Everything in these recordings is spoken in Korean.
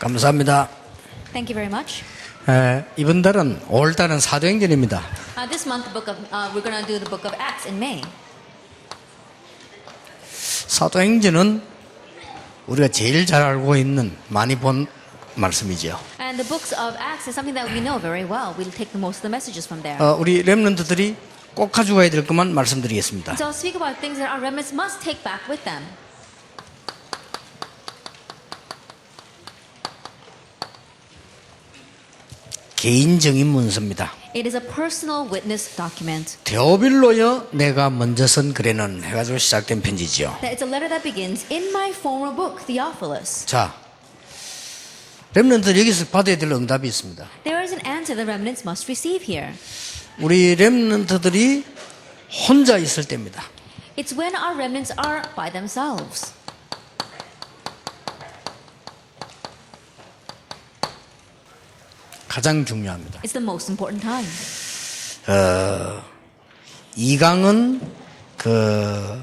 감사합니다. Thank you very much. 에, 이번 달은 5월 달은 사도행전입니다. Uh, this month, the book of uh, we're going to do the book of Acts in May. 사도행전은 우리가 제일 잘 알고 있는 많이 본 말씀이죠. And the books of Acts is something that we know very well. We'll take the most of the messages from there. 어, 우리 렘런트들이 꼭 가져가야 될 것만 말씀드리겠습니다. So speak about things that our remnants must take back with them. 개인적인 문서입니다. It is a personal witness document. 데오빌로여 내가 먼저 선 글에는 해가지고 시작된 편지지요. It's a letter that begins in my former book, Theophilus. 자, 렘런트 여기서 받아야 될 응답이 있습니다. There is an answer the remnants must receive here. 우리 렘런트들이 혼자 있을 때입니다. It's when our remnants are by themselves. 가장 중요합니다. It's the most important time. 이강은 그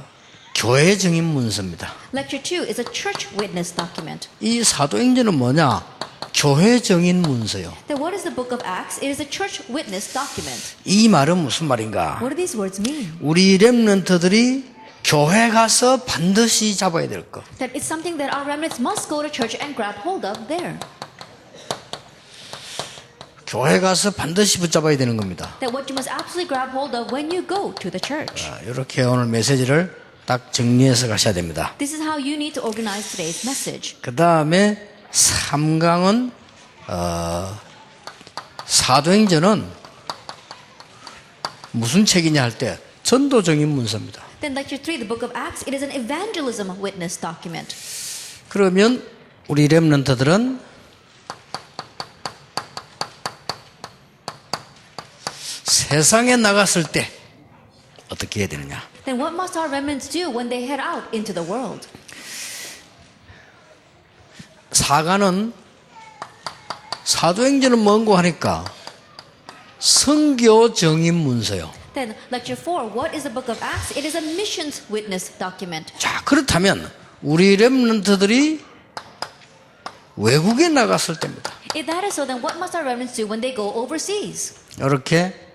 교회 증인 문서입니다. Lecture 2 is a church witness document. 이 사도행전은 뭐냐? 교회 증인 문서요. Then what is the book of Acts? It is a church witness document. 이 말은 무슨 말인가? What do these words mean? 우리 렘넌트들이 교회 가서 반드시 잡아야 될 것. That it's something that our remnants must go to church and grab hold of there. 교회 가서 반드시 붙잡아야 되는 겁니다. That what you must absolutely grab hold of when you go to the church. 자, 이렇게 오늘 메시지를 딱 정리해서 가셔야 됩니다. This is how you need to organize today's message. 그 다음에 3강은 어, 사도행전은 무슨 책이냐 할 때 전도적인 문서입니다. Then lecture 3, the book of Acts, it is an evangelism witness document. 그러면 우리 렘런트들은 세상에 나갔을 때 어떻게 해야 되느냐? Then what must our remnants do when they head out into the world? 사가는 사도행전은 뭔고 하니까 성교 정인 문서요. Then lecture 4, what is the book of Acts? It is a missions witness document. 자, 그렇다면 우리 렘런트들이 외국에 나갔을 때입니다. If that is so, then what must our remnants do when they go overseas? 이렇게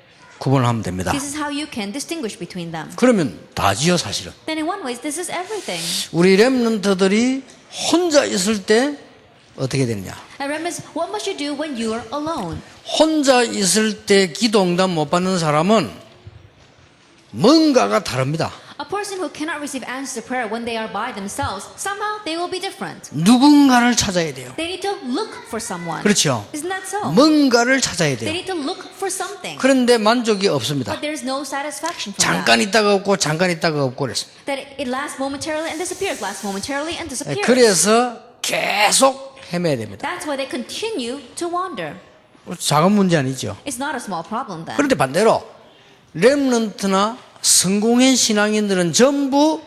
구분하면 됩니다. This is how you can distinguish between them. 그러면 다지요, 사실은. Then in one way, this is everything. 우리 렘런트들이 혼자 있을 때 어떻게 되느냐? Remnants, what must you do when you are alone? 혼자 있을 때 기도 응답 못 받는 사람은 뭔가가 다릅니다. A person who cannot receive answers to prayer when they are by themselves, somehow they will be different. 누군가를 찾아야 돼요. They need to look for someone. 그렇죠. Isn't that so? 뭔가를 찾아야 They 돼요. need to look for something. 그런데 만족이 없습니다. But there's no satisfaction from 잠깐 that. 있다가 없고 잠깐 있다가 없고 그랬습니다. That it lasts momentarily and disappears, lasts momentarily and disappears. 그래서 계속 헤매야 됩니다. That's why they continue to wander. 작은 문제 아니죠. It's not a small problem then. 그런데 반대로 렘넌트나 성공한 신앙인들은 전부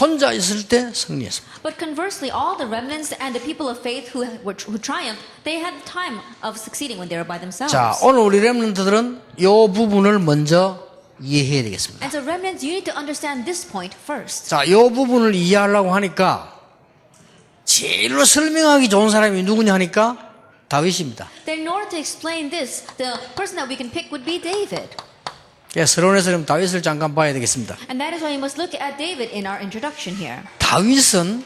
혼자 있을 때 승리했습니다. But conversely, all the remnants and the people of faith who, were, who triumphed, they had time of succeeding when they were by themselves. 자, 오늘 우리 렘넌트들은 이 부분을 먼저 이해해야 되겠습니다. And so, remnants, you need to understand this point first. 자, 이 부분을 이해하려고 하니까 제일로 설명하기 좋은 사람이 누구냐 하니까 다윗입니다. Then, in order to explain this, the person that we can pick would be David. 예, 서론에서 그럼 다윗을 잠깐 봐야 되겠습니다. And that is why you must look at David in our introduction here. 다윗은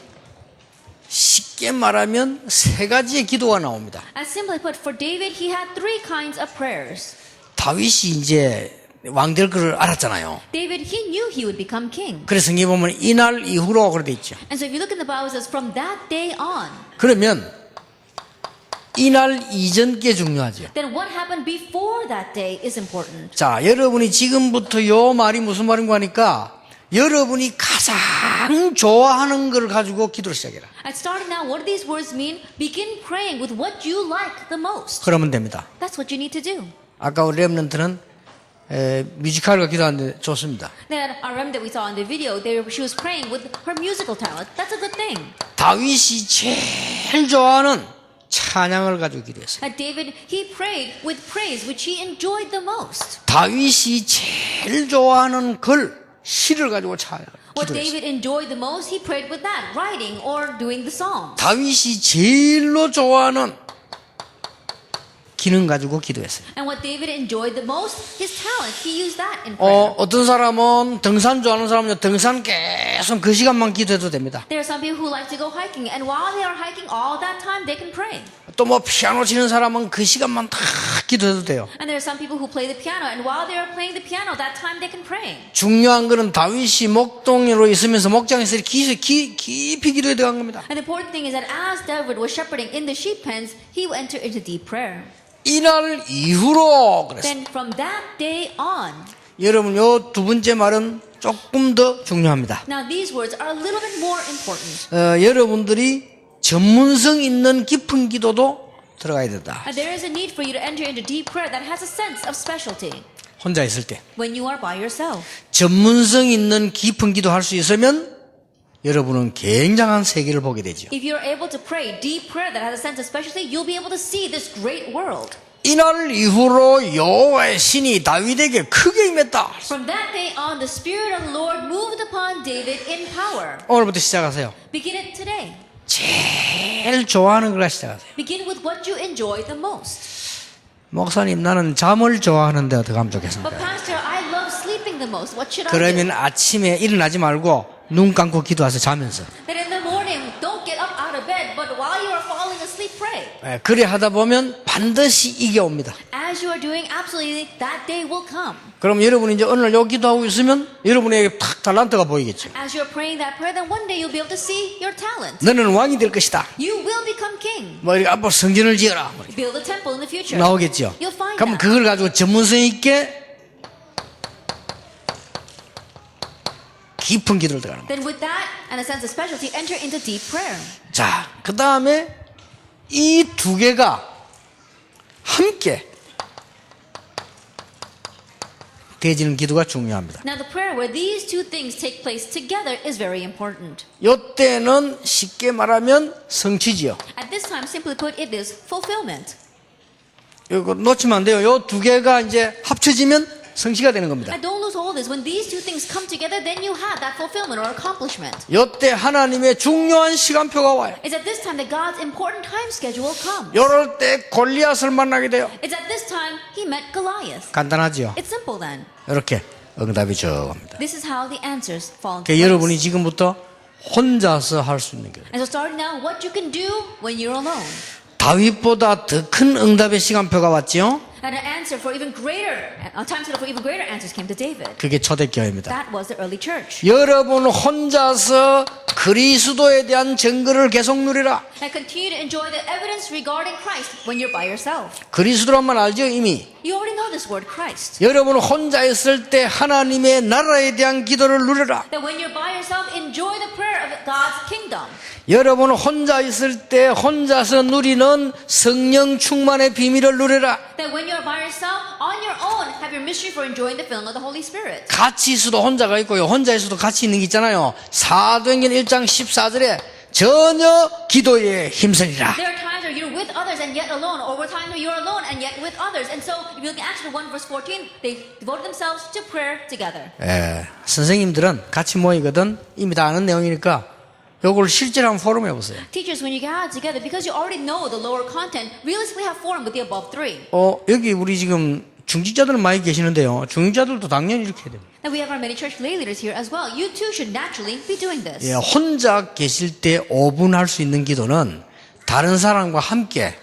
쉽게 말하면 세 가지의 기도가 나옵니다. As simply put, for David, he had three kinds of prayers. 다윗이 이제 왕 될 것을 알았잖아요. David, he knew he would become king. 그래서 성경 보면 이날 이후로 그렇게 돼 있죠. And so, if you look in the Bible, it says, from that day on, 그러면 이날 이전 게 중요하죠. then what happened before that day is important. 자, 여러분이 지금부터 요 말이 무슨 말인가 하니까 여러분이 가장 좋아하는 걸 가지고 기도를 시작해라. And starting now, what do these words mean? Begin praying with what you like the most. 그러면 됩니다. That's what you need to do. 아까 우리 렘넌트는 에, 뮤지컬과 기도하는데 좋습니다. Then our remnant that we saw in the video, they, she was praying with her musical talent. That's a good thing. 다윗이 제일 좋아하는 찬양을 가지고 기도했어요. And David, he prayed with praise, which he enjoyed the most. 다윗이 제일 좋아하는 글, 시를 가지고 찬양. What. David enjoyed the most, he prayed with that, writing or doing the psalm. 다윗이 제일로 좋아하는 기능 가지고 기도했어요. And what David enjoyed the most, his talent, he used that in prayer. 어, 어떤 사람은 등산 좋아하는 사람은 등산 계속 그 시간만 기도해도 됩니다. There are some people who like to go hiking, and while they are hiking all that time, they can pray. 또 뭐 피아노 치는 사람은 그 시간만 다 기도해도 돼요. And there are some people who play the piano, and while they are playing the piano, that time they can pray. 중요한 거는 다윗이 목동으로 있으면서 목장에서 기, 기, 깊이 기도에 들어간 겁니다. And the important thing is that as David was shepherding in the sheep pens, he entered into deep prayer. 이날 이후로 그랬어요. Then from that day on, 여러분 요 두 번째 말은 조금 더 중요합니다. now these words are a little bit more important. 어, 여러분들이 전문성 있는 깊은 기도도 들어가야 된다. And there is a need for you to enter into deep prayer that has a sense of specialty 혼자 있을 때 when you are by yourself. 전문성 있는 깊은 기도 할 수 있으면 여러분은 굉장한 세계를 보게 되죠. If you're able to pray deep prayer that has a sense of specialty, you'll be able to see this great world. 이날 이후로 여호와의 신이 다윗에게 크게 임했다. From that day on, the Spirit of the Lord moved upon David in power. 오늘부터 시작하세요. Begin it today. 제일 좋아하는 걸 시작하세요. Begin with what you enjoy the most. 목사님 나는 잠을 좋아하는데 어떻게 하면 좋겠습니까? But Pastor, I love sleeping the most. What should I 그러면 do? 아침에 일어나지 말고 눈 감고 기도하세요 자면서. 예, 그래 하다 보면 반드시 이겨 옵니다. As you are doing, absolutely, that day will come. 그럼 여러분이 이제 오늘 요 기도하고 있으면 여러분에게 탁 달란트가 보이겠죠. As you're praying that prayer, then one day you'll be able to see your talent. 너는 왕이 될 것이다. You will become king. 뭐 이렇게 앞으로 성전을 지어라. 뭐 Build a temple in the future. 나오겠죠. You'll find 그럼 that. 그걸 가지고 전문성 있게 깊은 기도를 들어가는 거예요. 자, 그 다음에 이 두 개가 함께 되지는 기도가 중요합니다. Now, the prayer where these two things take place together is very important. 요때는 쉽게 말하면 성취지요. At this time, simply put, it is fulfillment. 이거 놓치면 안 돼요. 요두 개가 이제 합쳐지면 성취가 되는 겁니다. And don't lose of this. When these two things come together, then you have that fulfillment or accomplishment. 요때 하나님의 중요한 시간표가 와요. It's at this time that God's important time schedule comes. 요럴 때 골리앗을 만나게 돼요. It's at this time he met Goliath. 간단하지요. It's simple then. 이렇게 응답이 적합니다. This is how the answers fall 그러니까 여러분이. 지금부터 혼자서 할 수 있는 거예요. And so starting now, what you can do when you're alone. 다윗보다 더 큰 응답의 시간표가 왔지요. And an answer for even greater, a time schedule for even greater answers came to David. 그게 초대교회입니다. That was the early church. 여러분 혼자서 그리스도에 대한 증거를 계속 누리라. And continue to enjoy the evidence regarding Christ when you're by yourself. 그리스도란말 알죠 이미. You already know this word, Christ. 여러분 혼자 있을 때 하나님의 나라에 대한 기도를 누려라. That when you're by yourself, enjoy the prayer of God's kingdom. 여러분 혼자 있을 때 혼자서 누리는 성령 충만의 비밀을 누려라. That when you're by yourself, on your own, have your mystery for enjoying the filling of the Holy Spirit. 같이 있어도 혼자가 있고요. 혼자 있어도 같이 있는 게 있잖아요. 사도행전 1장 14절에 전혀 기도에 힘쓰리라. There are times where you're with others and yet alone, or with times where you're alone and yet with others. And so, if you look at Acts 1 verse 14, they devoted themselves to prayer together. 예, 선생님들은 같이 모이거든 이미 다 아는 내용이니까 요걸 실제로 한번 포럼해 보세요. Teachers, when you gather together, because you already know the lower content, realistically have formed with the above three. 어, 여기 우리 지금 중직자들 많이 계시는데요. 중직자들도 당연히 이렇게 해야 됩니다. Now we have our many church lay leaders here as well. You too should naturally be doing this. 예, 혼자 계실 때 5분 할 수 있는 기도는 다른 사람과 함께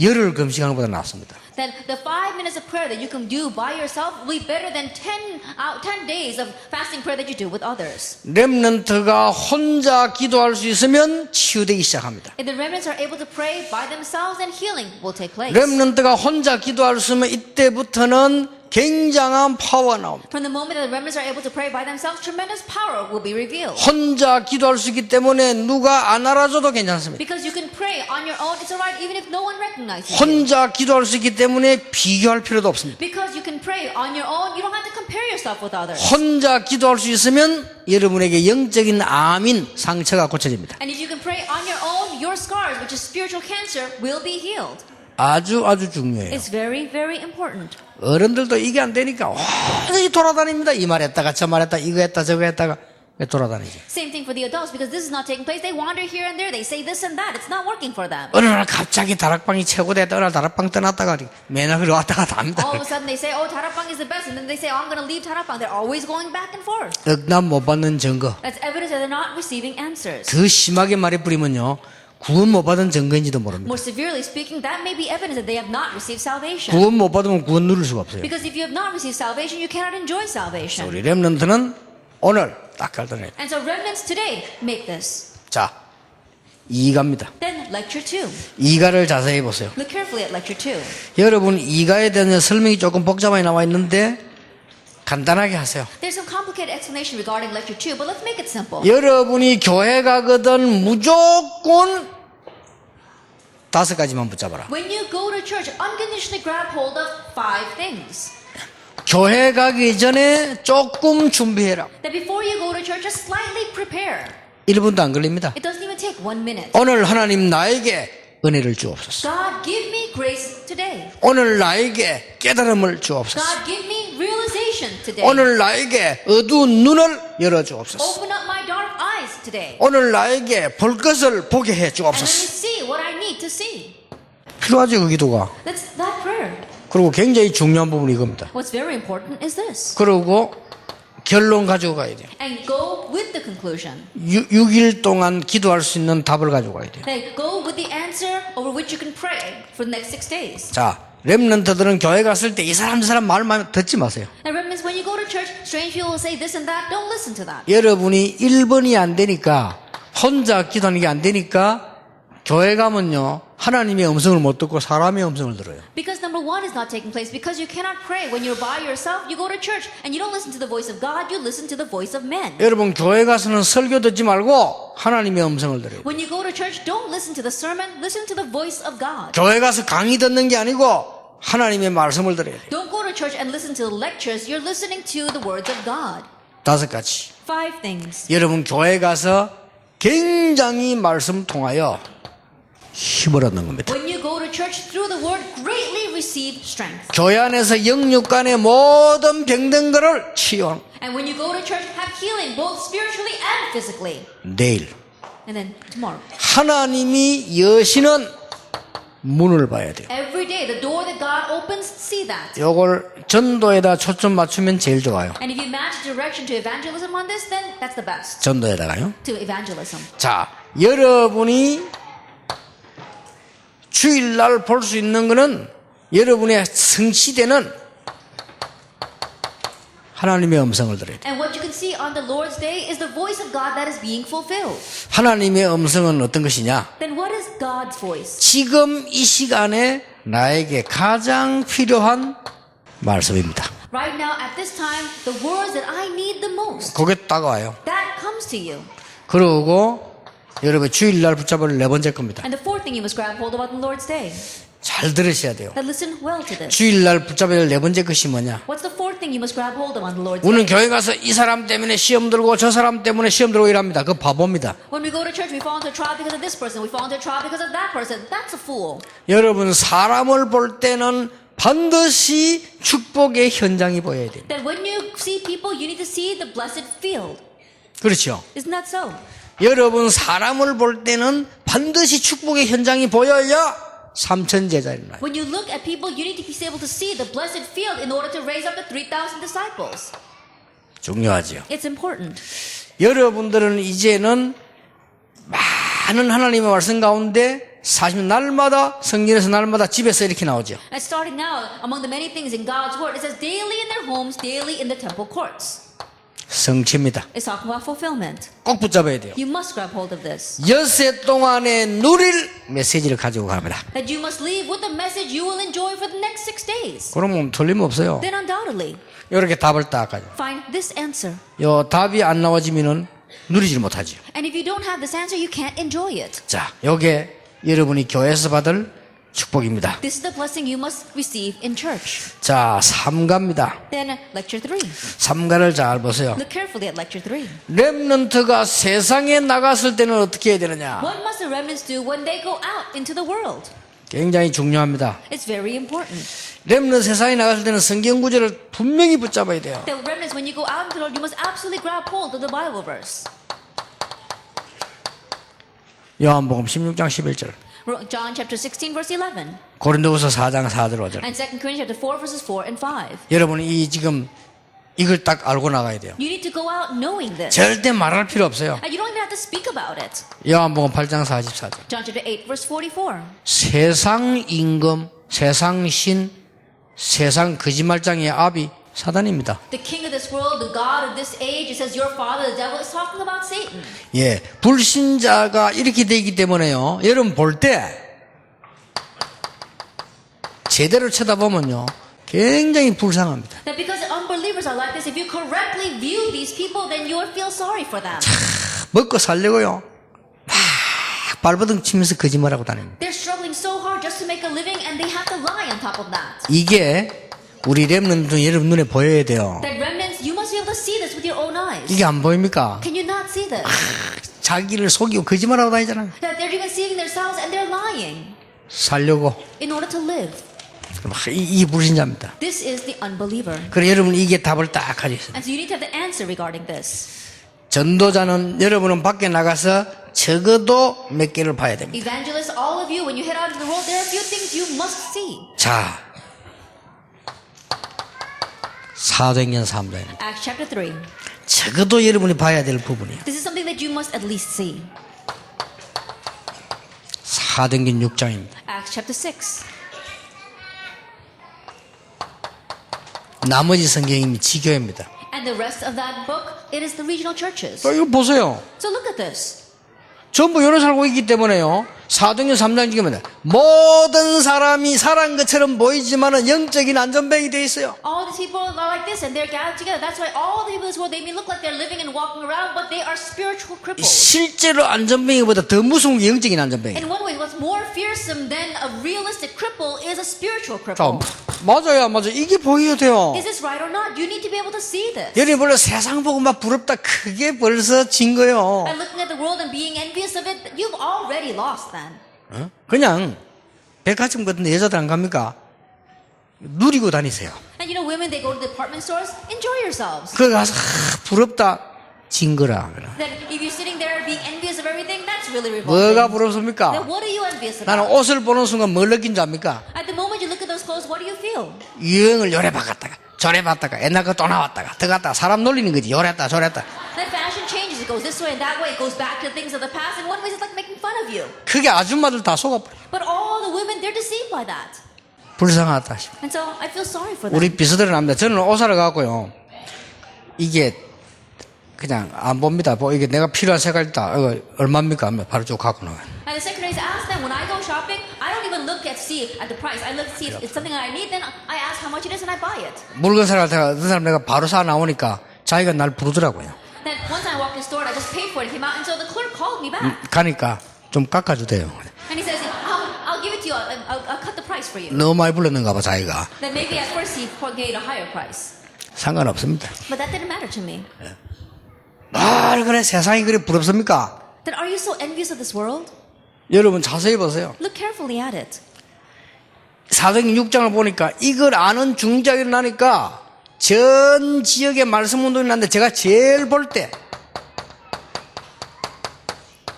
열흘 금식하는 것보다 낫습니다. Then the five minutes of prayer that you can do by yourself will be better than 10, out 10 days of fasting prayer that you do with others. 렘넌트가 혼자 기도할 수 있으면 치유되기 시작합니다. If the remnants are able to pray by themselves, then healing will take place. 렘넌트가 혼자 기도할 수 있으면 이때부터는 굉장한 파워가 나옵니다. From the moment that the remnants are able to pray by themselves, tremendous power will be revealed. 혼자 기도할 수 있기 때문에 누가 안 알아줘도 괜찮습니다. Because you can pray on your own, it's alright even if no one recognizes you. 혼자 기도할 수 있기 때문에 비교할 필요도 없습니다. Because you can pray on your own, you don't have to compare yourself with others. 혼자 기도할 수 있으면 여러분에게 영적인 암인 상처가 고쳐집니다. And if you can pray on your own, your scars, which is spiritual cancer, will be healed. 아주 아주 중요해요. It's very, very important. 어른들도 이게 안 되니까 완전히 돌아다닙니다. 이 말 했다가 저 말 했다 이거 했다 저거 했다가 돌아다니죠. Same thing for the adults because this is not taking place. They wander here and there. They say this and that. It's not working for them. 어느 날 갑자기 다락방이 최고됐다. 어느 날 다락방 떠났다가 맨날 그리 왔다 갔다 합니다. All of a sudden they say, oh, Tarapang is the best. And then they say, oh, I'm going to leave Tarapang. They're always going back and forth. 응답 못 받는 증거. That's evidence that they're not receiving answers. 더 심하게 말해 뿌리면요. 구원 못 받은 증거인지도 모릅니다. More severely speaking, that may be evidence that they have not received salvation. 구원 못 받으면 구원 누릴 수가 없어요. Because if you have not received salvation, you cannot enjoy salvation. 우리 렘넌트는 오늘 딱 갈등해야 돼. And so remnants today make this. 자, 이가입니다. Then lecture two. 이가를 자세히 보세요. Look carefully at lecture two. 여러분 이가에 대한 설명이 조금 복잡하게 나와 있는데 간단하게 하세요. There's some complicated explanation regarding lecture two, but let's make it simple. 여러분이 교회 가거든 무조건 다섯 가지만 붙잡아라. When you go to church, unconditionally grab hold of five things. 교회 가기 전에 조금 준비해라. That before you go to church, just slightly prepare. 1분도 안 걸립니다. It doesn't even take one minute. 오늘 하나님 나에게 은혜를 주옵소서. God, give me grace today. 오늘 나에게 깨달음을 주옵소서. God, give me realization today. 오늘 나에게 어두운 눈을 열어 주옵소서. Open up my dark eyes today. 오늘 나에게 볼 것을 보게 해 주옵소서. see what I need to see. 필요하죠, 그 기도가. That's that prayer. 그리고 굉장히 중요한 부분이 이겁니다. What's very important is this. 그리고 결론 가지고 가야 돼요. And go with the conclusion. 6, 6일 동안 기도할 수 있는 답을 가지고 가야 돼요. Like, go with the answer over which you can pray for the next six days. 자, 렘넌트들은 교회 갔을 때 이 사람 저 사람 말만 듣지 마세요. And remember, when you go to church, strange people will say this and that. Don't listen to that. 여러분이 1번이 안 되니까 혼자 기도하는 게 안 되니까 교회 가면요 하나님의 음성을 못 듣고 사람의 음성을 들어요. Because number one is not taking place because you cannot pray. When you're by yourself, you go to church and you don't listen to the voice of God, you listen to the voice of men. 여러분 교회 가서는 설교 듣지 말고 하나님의 음성을 들어요. When you go to church, don't listen to the sermon, listen to the voice of God. 교회 가서 강의 듣는 게 아니고 하나님의 말씀을 들어야 돼요. Don't go to church and listen to the lectures, you're listening to the words of God. 다섯 가지. Five things. 여러분 교회 가서 굉장히 말씀 통하여 힘을 얻는 겁니다. Church, word. 교회 안에서 영육 간의 모든 병든 거를 to church. 내일. 하나님이 여시는 문을 봐야 돼요. 요걸 전도에다 초점 맞추면 제일 좋아요. 전도에다가요. 자, 여러분이 주일날 볼 수 있는 거는 여러분의 성취되는 하나님의 음성을 들어야 돼요. Fulfilled. 하나님의 음성은 어떤 것이냐? 지금 이 시간에 나에게 가장 필요한 말씀입니다. Right now, at this time, the words that I need the most, 그게 다가와요. that comes to you. 그러고 여러분 주일날 붙잡을 네 번째 겁니다. And the fourth thing you must grab hold about the Lord's day. 잘 들으셔야 돼요. Now listen well to this. 주일날 붙잡을 네 번째 것이 뭐냐? What's the fourth thing you must grab hold of on the Lord's 우리는? 교회 가서 이 사람 때문에 시험 들고 저 사람 때문에 시험 들고 이랍니다. 그 바보입니다. When we go to church, we fall into a trial because of this person. We fall into a trial because of that person. That's a fool. 여러분 사람을 볼 때는 반드시 축복의 현장이 보여야 돼요. That when you see people, you need to see the blessed field. 그렇죠. Isn't that so? 여러분 사람을 볼 때는 반드시 축복의 현장이 보여야 삼천 제자를 낳아요. When you look at people, you need to be able to see the blessed field in order to raise up the 3,000 disciples. 중요하지요. It's important. 여러분들은 이제는 많은 하나님의 말씀 가운데 사실 날마다 성경에서 날마다 집에서 이렇게 나오죠. And starting now, among the many things in God's word, it says daily in their homes, daily in the temple courts. 성취입니다. It's talking about fulfillment. 꼭 붙잡아야 돼요. You must grab hold of this. 여세 동안에 누릴 메시지를 가지고 갑니다. That you must leave with the message you will enjoy for the next six days. 그러면 틀림없어요. Then undoubtedly, 이렇게 답을 딱 가지고. find this answer. 요 답이 안 나와지면은 누리질 못하죠. And if you don't have this answer, you can't enjoy it. 자, 요게 여러분이 교회에서 받을 축복입니다. This is the blessing you must receive in church. 자, 삼가입니다. Then, lecture three. 삼가를 잘 보세요. Look carefully at lecture three. 렘넌트가 세상에 나갔을 때는 어떻게 해야 되느냐? What must the remnants do when they go out into the world? 굉장히 중요합니다. It's very important. 렘넌 세상에 나갔을 때는 성경 구절을 분명히 붙잡아야 돼요. The remnants, when you go out into the world, you must absolutely grab hold of the Bible verse. 요한복음 16장 11절. John chapter 16, verse 11. 고린도후서 4장 4절 5절. And 2 Corinthians chapter 4, verses 4 and 5. 여러분 이 지금 이걸 딱 알고 나가야 돼요. You need to go out knowing this. 절대 말할 필요 없어요. And you don't even have to speak about it. 요한복음 8장 44절. John chapter 8, verse 44. 세상 임금, 세상 신, 세상 거짓말장의 아비 사단입니다. The king of this world, the God of this age, it says your father, the devil, is talking about Satan. 예, 불신자가 이렇게 되기 때문에요. 여러분 볼 때 제대로 쳐다보면요. 굉장히 불쌍합니다. That because unbelievers are like this, if you correctly view these people, then you'll feel sorry for them. 먹고 살려고요. 막 발버둥 치면서 거짓말하고 다닙니다. They're struggling so hard just to make a living, and they have to lie on top of that. 이게 우리 랩런들 여러분 눈에 보여야 돼요. That remnants, you must be able to see this with your own eyes. 이게 안 보입니까? Can you not see this? 자기를 속이고 거짓말하고 다니잖아. That they're deceiving themselves and they're lying 살려고. in order to live. 이, 이 불신자입니다. This is the unbeliever. 그래 여러분 이게 답을 딱 가지고 있어요. And so you need to have the answer regarding this. 전도자는 여러분은 밖에 나가서 적어도 몇 개를 봐야 됩니다. Evangelists, all of you, when you head out into the world, there are a few things you must see. 자, 사도행전 3장입니다. Acts chapter 3. 적어도 여러분이 봐야 될 부분이에요. This is something that you must at least see. 사도행전 6장입니다. Acts chapter 6. 나머지 성경이 지교입니다. And the rest of that book, it is the regional churches. 자, 이거 보세요. So look at this. 전부 여러 살고 있기 때문에요. 사도행전 3장 지교입니다. 모든 사람이 살한 것처럼 보이지만은 영적인 안전뱅이 돼 있어요. All these people are like this and they're gathered together. That's why all the people in this world, they may look like they're living and walking around, but they are spiritual cripples. 실제로 안전뱅이보다 더 무서운 게 영적인 안전뱅이. In one way, what's more fearsome than a realistic cripple is a spiritual 자, cripple. 맞아요, 맞아요. 이게 보여야 돼요. Is this right or not? You need to be able to see this. 여러분 원래 세상 보고 막 부럽다 그게 벌써 진 거예요. By looking at the world and being envious of it, you've already lost then. 어? 그냥 백화점 같은 데 여자들 안 갑니까? 누리고 다니세요. And you know, women, they go to department stores, enjoy yourselves. 거기 가서 아, 부럽다 really 뭐가. 부럽습니까? 나는? 옷을 보는 순간 뭘 느낀 줄 압니까? Clothes? 유행을 요래 바꿨다가 저래 봤다가 옛날 거 또 나왔다가 더 갔다가 사람 놀리는 거지 요랬다 저랬다 Then fashion changes. It goes this way and that way. It goes back to things of the past. In one way, it's like making fun of you. 그게 아줌마들 다 속아버려 But all the women, they're deceived by that. 불쌍하다 싶어. And so I feel sorry for them. 우리 비서들은 압니다 저는 옷 사러 가고요 이게 그냥 안 봅니다 뭐 이게 내가 필요한 색깔이다 이거 얼마입니까 하면 바로 쭉 갖고 나가요 And the secretaries ask them when I go shopping, I don't even look at see at the price. I look see if it's something I need. Then I ask how much it is and I buy it. 물건 사러 그 사람 내가 바로 사 나오니까 자기가 날 부르더라고요 Then time I walked in the store I just paid for it. Came out, and so the clerk called me back. 가니까 좀 깎아주대요 And he says, I'll, I'll give it to you. I'll, I'll, cut the price for you. 너무 많이 불렀는가 봐 자기가 Then maybe at first he paid a higher price. 상관없습니다 But that didn't matter to me. 말 그래 세상이 그래 부럽습니까 Then are you so envious of this world? 여러분 자세히 보세요 Look carefully at it. 사도행 6장을 보니까 이걸 아는 중자가 일어나니까 전 지역에 말씀 운동이 났는데 제가 제일 볼 때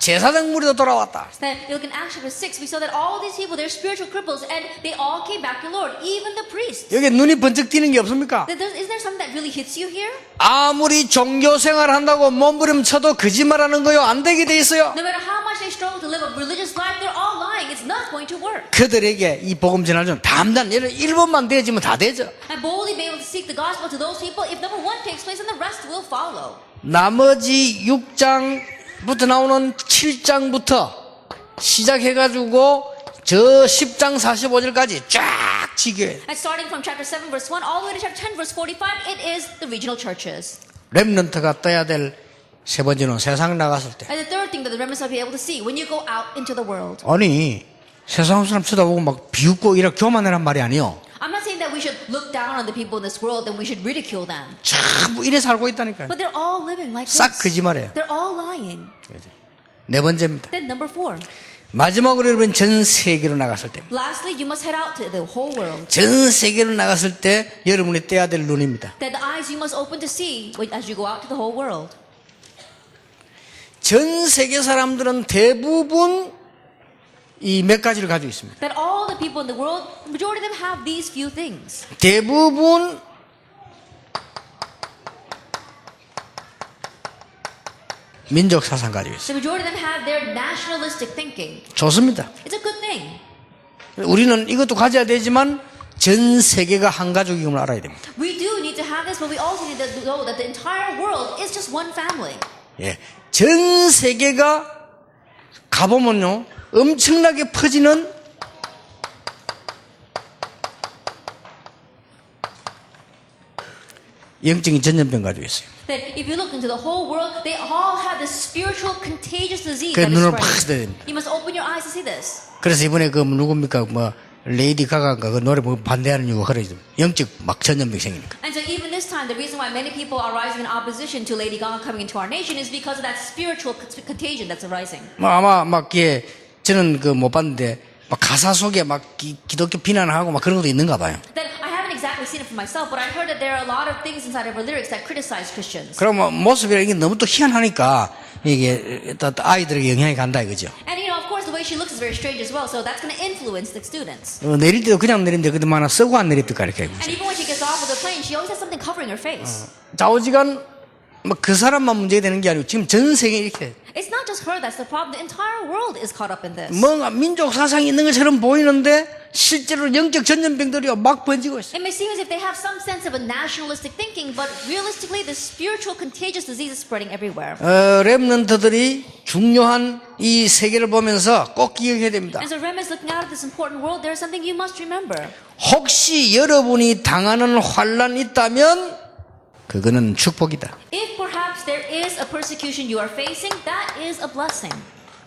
제사장 무리도 돌아왔다. Then look in Acts chapter 6, we saw that all these people, they're spiritual cripples, and they all came back to the Lord, even the priests. 여기 눈이 번쩍 띄는 게 없습니까? Then there's- Isn't there something that really hits you here? 아무리 종교 생활 한다고 몸부림 쳐도 거짓말하는 거요 안 되게 돼 있어요. No matter how much they struggle to live a religious life, they're all lying. It's not going to work. 그들에게 이 복음 전할 좀 담단 예를 1번만 되어지면 다 되죠. And boldly be able to seek the gospel to those people, if number one takes place, then the rest will follow. 나머지 6장 부터 나오는 7장부터 시작해가지고 저 10장 45절까지 쫙 지교해. And starting from chapter 7, verse 1, all the way to chapter 10, verse 45, it is the regional churches. 랩런트가 떠야 될 세 번째는 세상 나갔을 때. And the third thing that the remnants will be able to see when you go out into the world. 아니 세상 사람 쳐다보고 막 비웃고 이렇게 교만해란 말이 아니요. I'm not saying that we should look down on the people in this world and we should ridicule them. 전부 이래 살고 있다니까요. But they're all living like 싹 this. 거짓말이에요. They're all lying. 네 번째입니다. Then number four, 마지막으로 여러분 전 세계로 나갔을 때, Lastly, you must head out to the whole world. 전 세계로 나갔을 때 여러분이 떼야 될 눈입니다. That the eyes you must open to see as you go out to the whole world. 전 세계 사람들은 대부분 이 몇 가지를 가지고 있습니다. That all the people in the world, majority of them have these few things. 대부분 민족 사상 가지고 있어요. The majority of them have their nationalistic thinking. 좋습니다. It's a good thing. 우리는 이것도 가져야 되지만 전 세계가 한 가족임을 알아야 됩니다. We do need to have this, but we also need to know that the entire world is just one family. 예. 전 세계가 가보면요, 엄청나게 퍼지는 영적인 전염병 가지고 있어요. That if you look into the whole world, they all have this spiritual contagious disease 그 눈을 팍. 떠야 됩니다. You must open your eyes to see this. 그래서 이번에 그 누굽니까 뭐 레이디 가가가 그 노래 보고 반대하는 이유가 그러죠. 영적 막 전염병 생기니까. And so even this time, the reason why many people are rising in opposition to Lady Gaga coming into our nation is because of that spiritual contagion that's arising. 뭐 아마 막 예, 저는 그 못 봤는데 막 가사 속에 막 기, 기독교 비난하고 막 그런 것도 있는가 봐요. Then I haven't exactly seen it for myself, but I heard that there are a lot of things inside of her lyrics that criticize Christians. 그러면 모습이라 이게 너무 또 희한하니까 이게 또, 또 아이들에게 영향이 간다 이거죠. And you know, of course, the way she looks is very strange as well, so that's going to influence the students. 어, 내릴 때도 그냥 내린데 그도 하나 쓰고 안 내립니까 이렇게. And even when she gets off of the plane, she always has something covering her face. 좌우지간 뭐그 사람만 문제가 되는 게 아니고 지금 전 세계 이렇게 It's just her that's the problem. The entire world is caught up in this. 뭔가 민족 사상이 있는 것처럼 보이는데 실제로 영적 전염병들이 막 번지고 있어요. It may seem as if they have some sense of a nationalistic thinking, but realistically, the spiritual contagious disease is spreading everywhere. 어, 랩런트들이 중요한 이 세계를 보면서 꼭 기억해야 됩니다. And so, Rem is looking out at this important world. There's something you must remember. 혹시 여러분이 당하는 환란이 있다면 그거는 축복이다. If perhaps there is a persecution you are facing, that is a blessing.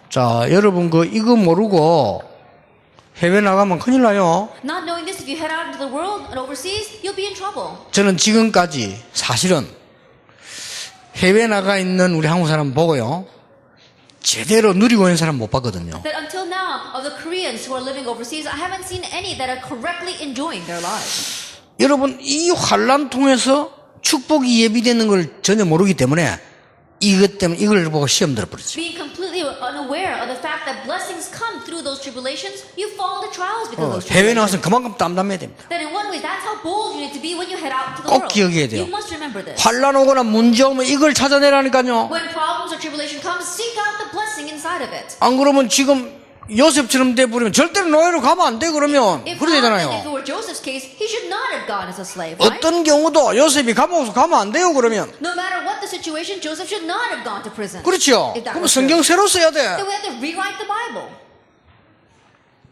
자, 여러분 그 이거 모르고 해외 나가면 큰일 나요. Not knowing this, if you head out into the world and overseas, you'll be in trouble. 저는 지금까지 사실은 해외 나가 있는 우리 한국 사람 보고요. 제대로 누리고 있는 사람 못 봤거든요. That until now, of the Koreans who are living overseas, I haven't seen any that are correctly enjoying their lives. 여러분 이 환란 통해서 축복이 예비되는 걸 전혀 모르기 때문에 이것 때문에 이걸 보고 시험 들어버리죠. Being completely unaware of the fact that blessings come through those tribulations, you fall into trials because of those 해외. 나와서 그만큼 담담해야 됩니다. That in one way, that's how bold you need to be when you head out into the 꼭 world. 기억해야 돼요. You must remember this. 환란 오거나 문제 오면 이걸 찾아내라니까요. When problems or tribulation comes, seek out the blessing inside of it. 안 그러면 지금 요셉처럼 돼 버리면 절대로 노예로 가면 안 돼 그러면 right? 어떤 경우도 요셉이 감옥에 가면 안 돼요 그러면 No matter what the situation, Joseph should not have gone to prison. 그렇죠. 그럼 성경. 새로 써야 Then 돼. we have to rewrite the Bible.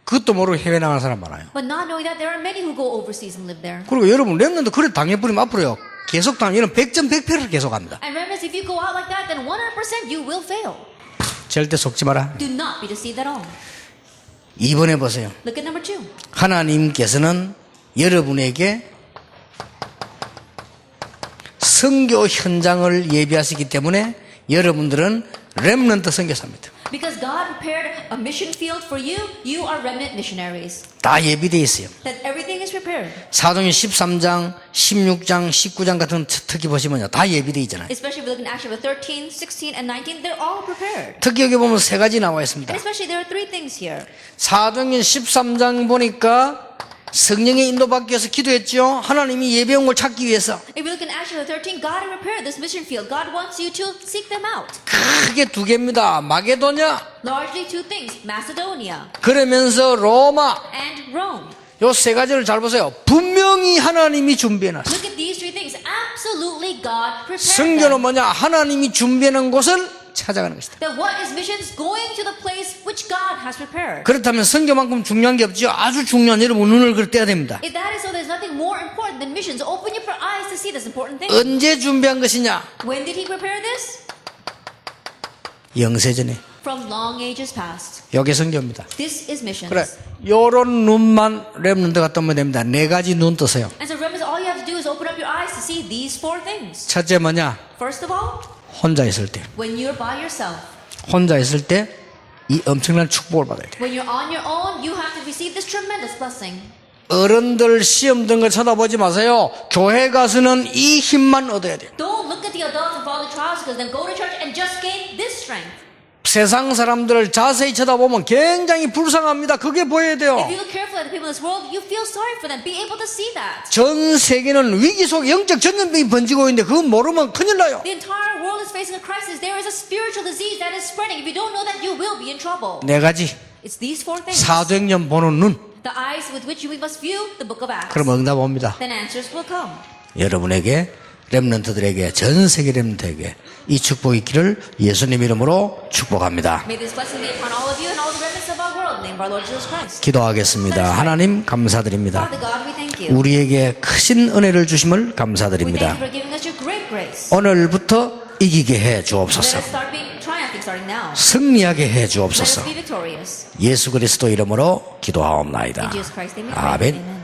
그것도 모르고 해외 나가는 사람 많아요. But not knowing that, there are many who go overseas and live there. 그리고 여러분 랩런도 그래 당해버리면 앞으로요. 계속 당하면 이런 100점 100패를 계속 합니다. And remember, if you go out like that, then 100% you will fail. 절대 속지 마라. Do not be deceived at all. 2번에 보세요. Look at number two. 하나님께서는 여러분에게 선교 현장을 예비하시기 때문에 여러분들은 랩런트 선교사입니다. Because God prepared a mission field for you, you are remnant missionaries. 다 예비되어 있어요. That everything is prepared. 사도행 13장, 16장, 19장 같은 특히 보시면요. 다 예비되어 있잖아요. Especially if you look in Acts chapter 13, 16, and 19, they're all prepared. 특히 여기 보면 세 가지 나와 있습니다. And especially there are three things here. 사도행전 13장 보니까 성령의 인도받기 위해서 기도했죠. 하나님이 예배 온 걸 찾기 위해서. If you look in Acts chapter 13, God had prepared this mission field. God wants you to seek them out. 크게 두 개입니다. 마게도냐, Largely two things Macedonia 그러면서 로마. and Rome. 요 세 가지를 잘 보세요. 분명히 하나님이 준비해 놨어요. Look at these three things. Absolutely God prepared 성교는 them. 뭐냐? 하나님이 준비해 놓은 곳을 찾아가는 것이다. That what is missions? Going to the place which God has prepared. 그렇다면 성교만큼 중요한 게 없죠. 아주 중요한 여러분 눈을 그걸 떼야 됩니다. If that is so, there's nothing more important than missions. Open your eyes to see this important thing. 언제 준비한 것이냐? When did he prepare this? 영세전에. From long ages past. 요게 성교입니다. This is missions. 그래. 요런 눈만 랩런드가 뜨면 됩니다. 네 가지 눈 뜨세요. And so remember, all you have to do is open up your eyes to see these four things. 첫째 뭐냐? First of all, 혼자 있을 때. when you're by yourself. 혼자 있을 때 이 엄청난 축복을 받아야 돼. Own. 어른들 시험 든걸 쳐다보지 마세요. 교회 가서는 이 힘만 얻어야 돼요. Don't look at the adults and follow the trials because then go to church and just gain this strength. 세상 사람들을 자세히 쳐다보면 굉장히 불쌍합니다. 그게 보여야 돼요. 전 세계는 위기 속에 영적 전염병이 번지고 있는데 그거 모르면 큰일 나요. 네 가지. 사도행전 보는 눈. 그럼 응답 옵니다. 여러분에게 렘넌트들에게 전 세계 렘넌트에게 이 축복이 있기를 예수님 이름으로 축복합니다. May this blessing be upon all of you and all the remnants of our world. In the name of our Lord Jesus Christ. 기도하겠습니다. 하나님 감사드립니다. 우리에게 크신 은혜를 주심을 감사드립니다. 오늘부터 이기게 해 주옵소서. 승리하게 해 주옵소서. 예수 그리스도 이름으로 기도하옵나이다. 아멘.